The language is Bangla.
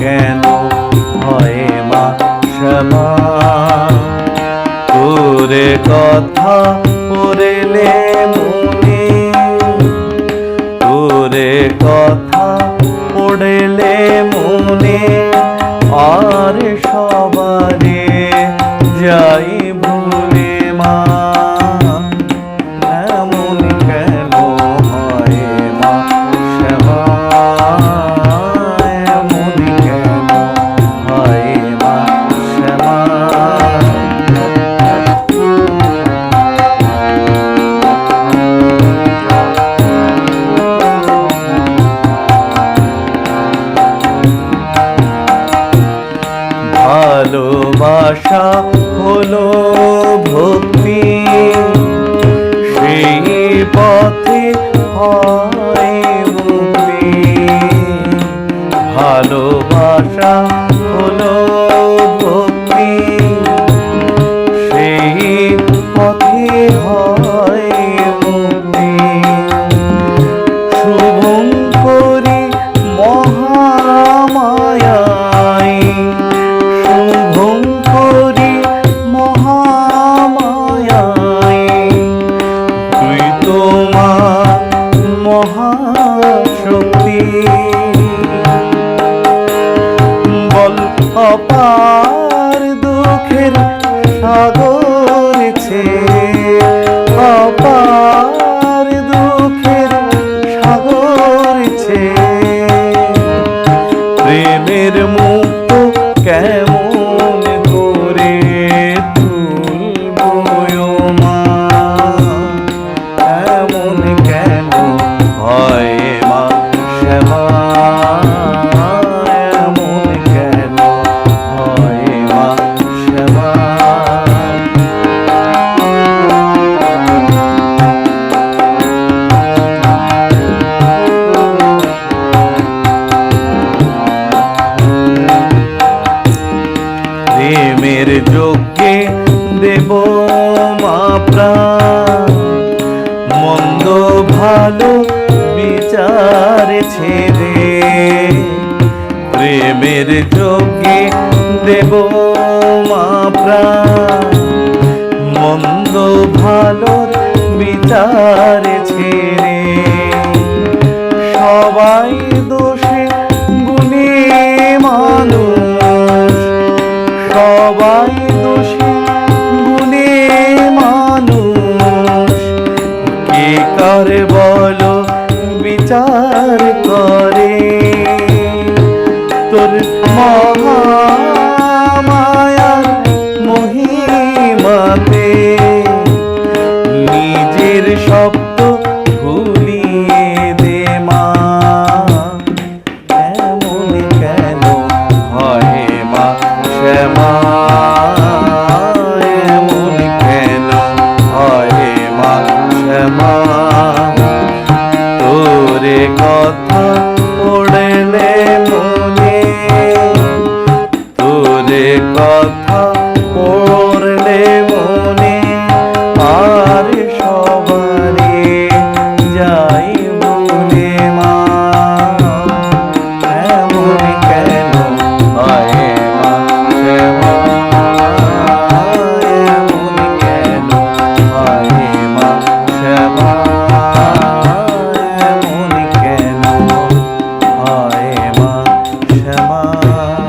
কেন হয় মা তোরে কথা পড়লে মনে তোরে কথা ভালোবাসা হলো ভক্তি। সেই পথে হয় মুক্তি। ভালোবাসা মহাশক্তি বল অপার দুঃখের সাগর ছে। অপার দুঃখের সাগর ছে। প্রেমের মুক্ত কেমন যোগ্যে দেব মা মন্দ ভালো বিচার ছেড়ে প্রেমের যোগ্যে দেব মা মন্দ ভালোর বিচার সবাই দোষী।